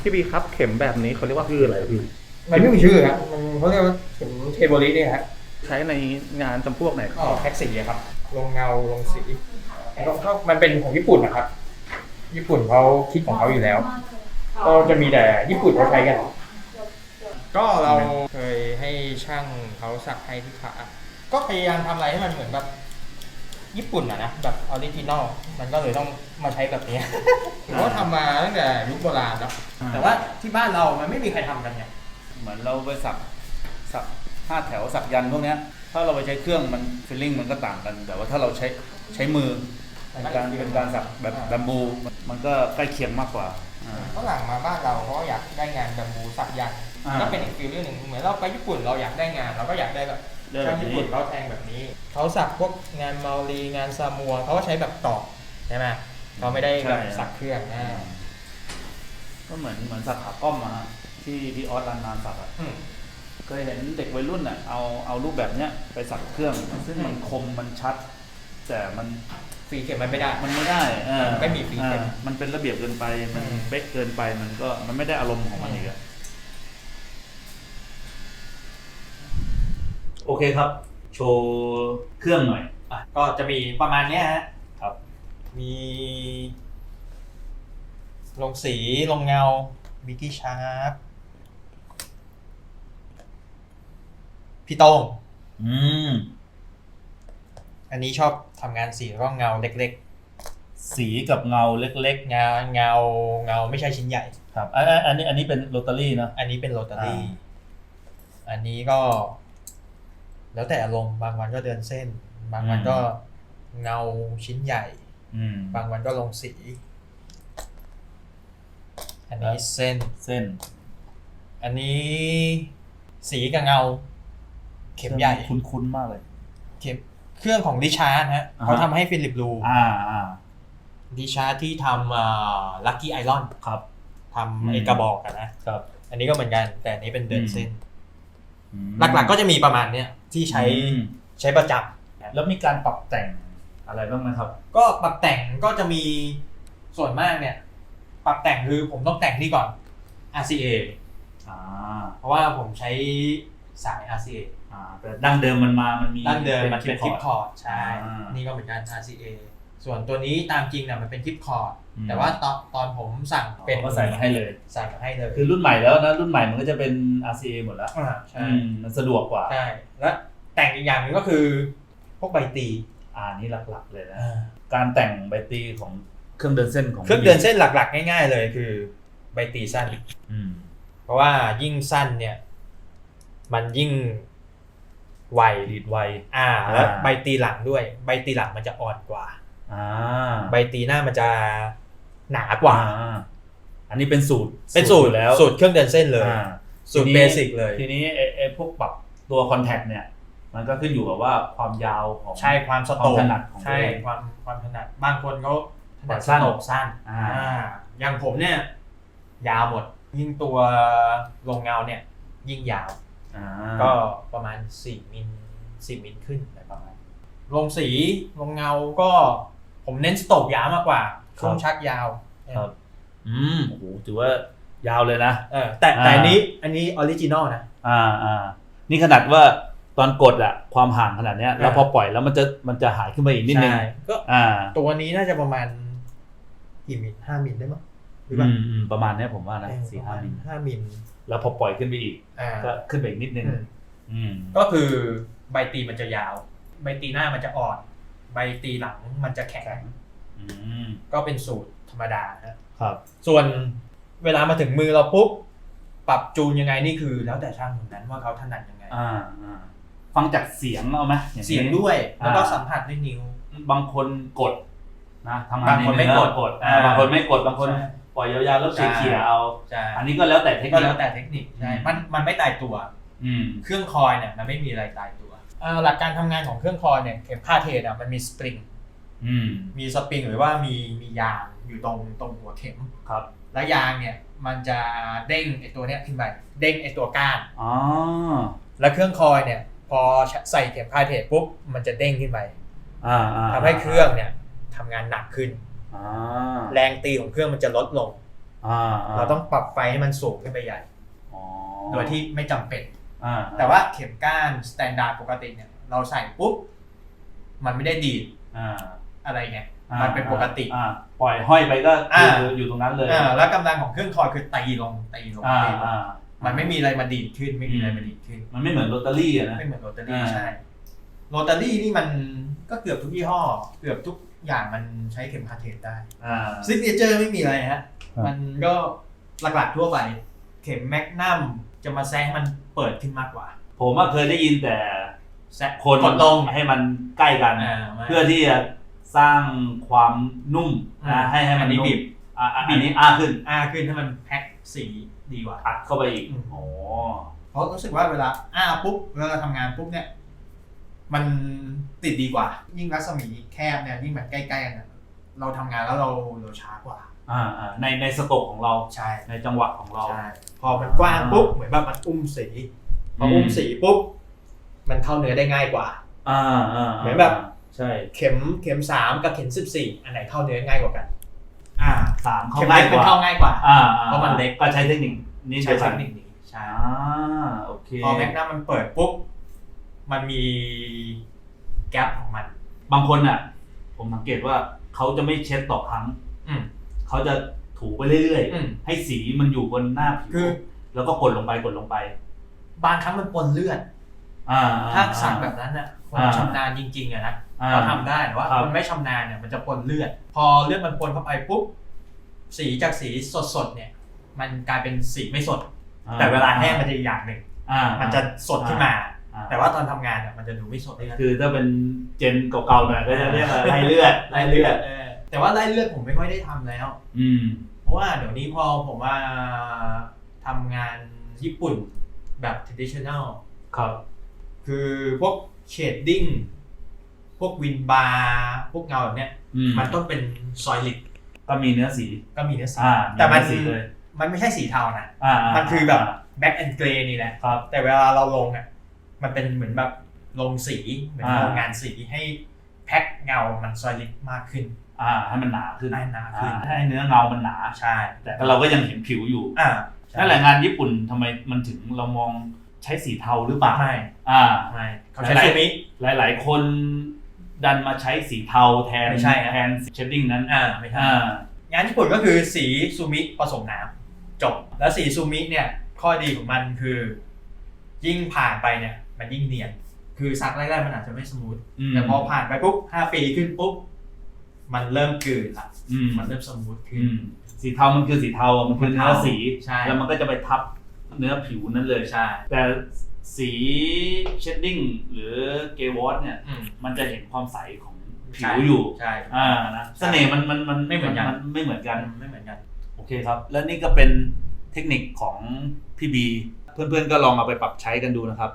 พี่บีครับเข็มแบบนี้เขาเรียกว่าคืออะไรพี่มันไม่มีชื่อครับมันเขาเรียกว่าเข็มเทโบลิสเนี่ยฮะใช้ในงานจำพวกไหนครับก็แพ็กสีอะครับ ลงเงาลงสีก็ก็มันเป็นของญี่ปุ่นนะครับ ญี่ปุ่นเขาคิดของเขาอยู่แล้ว ก็จะมีแต่ญี่ปุ่นเขาใช้กัน ก็เราเคยให้ช่างเขาสักให้ที่ขาก็พยายามทำอะไรให้มันเหมือนแบบ ญี่ปุ่นอะนะแบบออริจินอลมันก็เลยต้องมาใช้แบบนี้ผมว่าทำมาตั้งแต่ยุคโบราณแล้วแต่ว่าที่บ้านเรามันไม่มีใครทำกันไงเหมือนเราไปสักสักห้าแถวสักยันต์พวกเนี้ย ถ้าเราไปใช้เครื่องมันฟีลลิ่งมันก็ต่างกัน แต่ว่าถ้าเราใช้ใช้มือเป็นการเป็นการสักแบบแบมบูมันมันก็ใกล้เคียงมากกว่าอ่า ฝรั่งมาบ้านเราเขาก็อยากได้งานแบบมูสักยันต์อ่า ก็เป็นอีกฟิลลิ่งหนึ่งเหมือนเราไปญี่ปุ่นเราอยากได้งาน เราก็อยากได้แบบ ได้แบช่างบญี่นี้ปุ่นเขาแทงแบบนี้เขาสักพวกงานมาลีงานซามัวเขาก็ใช้แบบตอกใช่ไหมเขาไม่ได้แบบสักเครื่องนะก็เหมือนเหมือนสักขาก้อมอะฮะที่ที่ออสลานนานสักอะอืม เคยเห็นเด็กวัยรุ่นอะเอาเอารูปแบบเนี้ยไปสักเครื่อง ซึ่งมันคมมันชัด แต่มันฟรีเข็มมันไม่ได้ มันไม่ได้เออไม่มีฟีดแบ็กอ่ามันเป็นระเบียบเกินไปมันอืม เป๊ะเกินไปมันก็มันไม่ได้อารมณ์ของมันอีกอะ โอเคครับ โชว์เครื่องหน่อยอะก็จะมีประมาณเนี้ยฮะ ครับ มี ลงสีลงเงามีที่ชาร์ปพี่โต้งอืม อันนี้ชอบทำงานสีแล้วก็เงาเล็กสีกับเงาเล็กๆ เงาเงาเงาไม่ใช่ชิ้นใหญ่ๆครับอันอันอันนี้อันนี้เป็นโรตารี่เนอะอันนี้เป็นโรตารี่อ่าอันนี้ก็ แล้วแต่อารมณ์บางวันก็เดินเส้น บางวันก็เงาชิ้นใหญ่อืมบางวันก็ลงสี อันนี้เส้นเส้น อันนี้สีกับเงา เข็มใหญ่ คุ้นๆมากเลย เข็มเครื่องของดิชาร์ดฮะอ่าฮะเขาทำให้ฟิลิปลูอ่าอ่าดิชาร์ดที่ทำลัคกี้ไอรอนครับทำไอกระบอกอะนะครับ อันนี้ก็เหมือนกัน แต่อันนี้เป็นเดินเส้นอืมหลักๆก็จะมีประมาณเนี้ย ที่ใช้อืมใช้ประจำแล้วมีการปรับแต่งอะไรบ้างไหมครับ ก็ปรับแต่งก็จะมีส่วนมากเนี่ย ปรับแต่งคือผมต้องแต่งนี่ก่อน RCA อ่าเพราะว่าผมใช้สาย RCA อ่าแต่ดั้งเดิมมันมามันมีด้านเดิมมันเป็นคลิปคอร์ดอร์ดใช่อ่านี่นี่ก็เหมือนกัน RCA ส่วนตัวนี้ตามจริงเนี่ยมันเป็นคลิปคอร์ดอืม แต่ว่าตอนตอนผมสั่งเป็นก็ใส่มาให้เลยใส่มาให้เลยคือรุ่นใหม่แล้วนะรุ่นใหม่มันก็จะเป็น RCA หมดแล้วอ่าใช่อืมมันสะดวกกว่า ใช่และแต่งอีกอย่างหนึ่งก็คือพวกใบตีอ่านี่หลักๆเลยนะ การแต่งใบตีของเครื่องเดินเส้นของเครื่องเดินเส้นหลักๆ ง่าย ๆ เลยคือใบตีสั้น อืมเพราะว่ายิ่งสั้นเนี่ย มันยิ่งไวดีดไว อ่าแล้วอ่า ใบตีหลังด้วย ใบตีหลังมันจะอ่อนกว่าอ่า ใบตีหน้ามันจะหนากว่าอ่า อันนี้เป็นสูตรเป็นสูตรแล้วสูตรเครื่องเดินเส้นเลยอ่าสูตรทีนี้เบสิกเลย ทีนี้ไอ้ไอ้พวกปรับตัวคอนแทคเนี่ย มันก็ขึ้นอยู่กับว่าความยาวของใช่ความสควาโตมกถนัดของใช่ตัวเองความความถนัดบางคนเขาถนัดสั้นสโตกสั้นอ่าอย่างผมเนี่ย ยาวหมด ยิ่งตัวลงเงาเนี่ย ยิ่งยาวอ่าก็ประมาณ4มิล4มิลขึ้นอะไรประมาณลงสีลงเงาก็ ผมเน้นสโตกยาวมากกว่าช่วงชักยาวครับ อืมโอ้โหถือว่ายาวเลยนะเออแต่แต่อ่าอันนี้อันนี้ออริจินอลนะอ่าอ่านี่ขนาดว่าตอนกดอะความห่างขนาดเนี้ย แล้วอ่าพอปล่อยแล้วมันจะมันจะหายขึ้นไปอีกนิดนึงใช่ก็อ่า ตัวนี้น่าจะประมาณกี่มิลห้ามิลได้มั้งหรืออืเปล่ามอืมประมาณเนี้ยผมว่านะเออสี่ประห้ามาณมิลห้ามิลแล้วพอปล่อยขึ้นไปอีกอ่าก็ขึ้นไปอีกนิดนึงอืมอืมก็คือใบตีมันจะยาว ใบตีหน้ามันจะอ่อน ใบตีหลังมันจะแข็งอืมก็เป็นสูตรธรรมดานะครับ ส่วนเวลามาถึงมือเราปุ๊บปรับจูนยังไงนี่คือ แล้วแต่ช่างคนนั้นว่าเขาถนัดยังไงอ่าอ่าฟังจากเสียงเอาไหมอานี้เสียงด้วยแล้วก็อ่าสัมผัสด้วยนิ้ว บางคนกดนะทำงานบางคนไม่ใเอกดกดอ่าอ่าบางคนไม่กดบางคนใช่ปล่อยยาวๆแล้วใช่เขี่ยๆเอาใช่อันนี้ก็แล้วแต่เทคก็นิคแล้วแต่เทคนิคใช่อืมมันมันไม่ตายตัว อืมเครื่องคอยเนี่ยมันไม่มีอะไรตายตัวเอ่อ หลักการทำงานของเครื่องคอยเนี่ยเข็มค่าดเทนอะมันมีสปริงอืมมีสปริงหรือว่ามีมียางอยู่ตรงตรงหัวเข็มครับ แล้วยางเนี่ยมันจะเด้งไอตัวเนี้ยขึ้นไปเด้งไอตัวก้านอ๋อแล้วเครื่องคอยเนี่ยพอใส่เข็มคาดเทปปุ๊บมันจะเด้งขึ้นไปอ่าอ่าทำให้เครื่องเนี่ยทำงานหนักขึ้นอ่าแรงตีของเครื่องมันจะลดลงอ่าอ่เราต้องปรับไฟให้มันสูงขึ้นไปใหญ่อ๋อโดยที่ไม่จำเป็น อ่าแต่ว่าเข็มก้านสแตนดาร์ดปกติเนี่ย เราใส่ปุ๊บ มันไม่ได้ดีดอ่าอะไรไงอ่ามันเป็นปกติอ่าปล่อยห้อยไปก็อ่าคืออยู่ตรงนั้นเลยอ่าแล้วกำลังของเครื่องคอยคือตีลงตีลงอ่าตีลงอ่ามันไม่มีอะไรมาดีดขึ้นไม่มีอะไรมาดีดขึ้น มันไม่เหมือนโรตารี่อะนะไม่เหมือนโรตารี่อ่าใช่โรตารี่นี่มันก็เกือบทุกยี่ห้อ เกือบทุกอย่างมันใช้เข็มคาเทนได้อ่าซิกเนเจอร์ไม่มีอะไรฮะครับมันก็หลักๆทั่วไป เข็มแมกนัม จะมาแซงให้มันเปิดขึ้นมากกว่า ผมว่าเคยได้ยินแต่แซะคนกดลงให้มันใกล้กันอ่าไม่ เพื่อที่จะสร้างความนุ่มอ่านะให้ให้มันอันนี้นุ่มบีบ อ่าอ่าอันนี้อ้าขึ้นอ่าขึ้นให้มันแพ็คสีดีกว่า อัดเข้าไปอีกอืม โอ้เพราะรู้สึกว่าเวลาอ้าปุ๊บเวลาเราทำงานปุ๊บเนี่ย มันติดดีกว่า ยิ่งรัศมีแคบเนี่ยยิ่งมันใกล้ๆกันเนี่ยเราทำงานแล้วเราเราช้ากว่า อ่าอ่าในในสโตกของเราใช่ในจังหวะของเรา ใช่พอมันกว้างปุ๊บเหมือนแบบมันอุ้มสีพออุ้มสีปุ๊บมันเข้าเนื้อได้ง่ายกว่า อ่าอ่าเหมือนแบบ ใช่เข็มเข็มสามกับเข็มสิบสี่อันไหนเข้าเนื้อง่ายกว่ากัน อ่าสามเข้าเข็มง่าเล็ยกกมันว่าเข้าง่ายกว่า อ่าอ่เพราะมันเล็ก ก็ใช้เทคนิคนี้ใช้เดียวเทกันคนิคนี้ใช่อ่าโอเคพอแมกนัมมันเปิดปุ๊บมันมีแกลบของมัน บางคนอะ ผมสังเกตว่าเขาจะไม่เช็ดต่อครั้งอืม เขาจะถูไปเรื่อยอืม ๆ ให้สีมันอยู่บนหน้าผิวคือ แล้วก็กดลงไปกดลงไป บางครั้งมันปนเลือด อ่าถ้าสั่งแบบนั้นอะคนอ่า ชำนาญจริงๆอะนะอ่า เขาทำได้แต่ว่าครับคนไม่ชำนาญเนี่ยมันจะปนเลือด พอเลือดมันปนเข้าไปปุ๊บสีจากสีสดๆเนี่ย มันกลายเป็นสีไม่สด อ่แต่เวลาแห้งมันจะอีกอย่างหนึ่งอ่ามันจะสดขึ้นมา อ่าแต่ว่าตอนทำงานเนี่ยมันจะดูไม่สดเลยนะ คือถ้าเป็นเจนเก่าๆหน่อยก็จะเรียกว่าไล่เลือดไล่เลือด เออ แต่ว่าไล่เลือดผมไม่ค่อยได้ทำแล้ว อืม เพราะว่าเดี๋ยวนี้พอผมว่าทำงานญี่ปุ่นแบบ traditional ครับ คือพวกเชดดิ้งพวกวินบาร์พวกเงาแบบเนี้ย อืมมันต้องเป็นซอยลิดก็มีเนื้อสีก็มีเนื้อสี อ่าแต่มันเนื้อสีเลยมันไม่ใช่สีเทานะ อ่ามัมันคือแบบแบ็กแอนด์เกรนี่แหละ ครับ แต่เวลาเราลงอะ มันเป็นเหมือนแบบลงสี เหมือนอ่า โรงงานสีให้แพ็คเงามันซอยลิดมากขึ้น อ่าให้มันหนาขึ้นให้หนาขึ้น อ่ให้เนื้อเงามันหนา ใช่ แต่เราก็ยังเห็นผิวอยู่อ่าใช่นั่นแหละงานญี่ปุ่นทำไมมันถึงเรามองใช้สีเทาหรือเปล่าไม่อ่า ไม่เขาใช้หลายซูมิหลายๆ คนดันมาใช้สีเทาแทนไม่ใช่ครับแทนเชดดิ้งนั้นอ่าไม่ใช่ อ่างานญี่ปุ่นก็คือสีซูมิผสมน้ำจบ แล้วสีซูมิเนี่ยข้อดีของมันคือ ยิ่งผ่านไปเนี่ยมันยิ่งเนียน คือซักแรกๆมันอาจจะไม่สมูทมแต่พอผ่านไปปุ๊บห้าปีขึ้นปุ๊บ มันเริ่มกลืนละอืมมันเริ่มสมูทขึ้อืนมสีเทามันคือสีเทาอะมันคือเนื้อสีใช่ แล้วมันก็จะไปทับเนื้อผิวนั้นเลย ใช่แต่สีเชดดิ้งหรือเกวอสเนี่ย อืมมันจะเห็นความใสของผิใช่วอยู่ ใช่ อ่านะเสน่ห์มันมันมันไม่เหมือนกัน ไม่เหมือนกัน ไม่เหมือนกัน โอเคครับ และนี่ก็เป็นเทคนิคของพี่บี เพื่อนๆก็ลองเอาไปปรับใช้กันดูนะครับ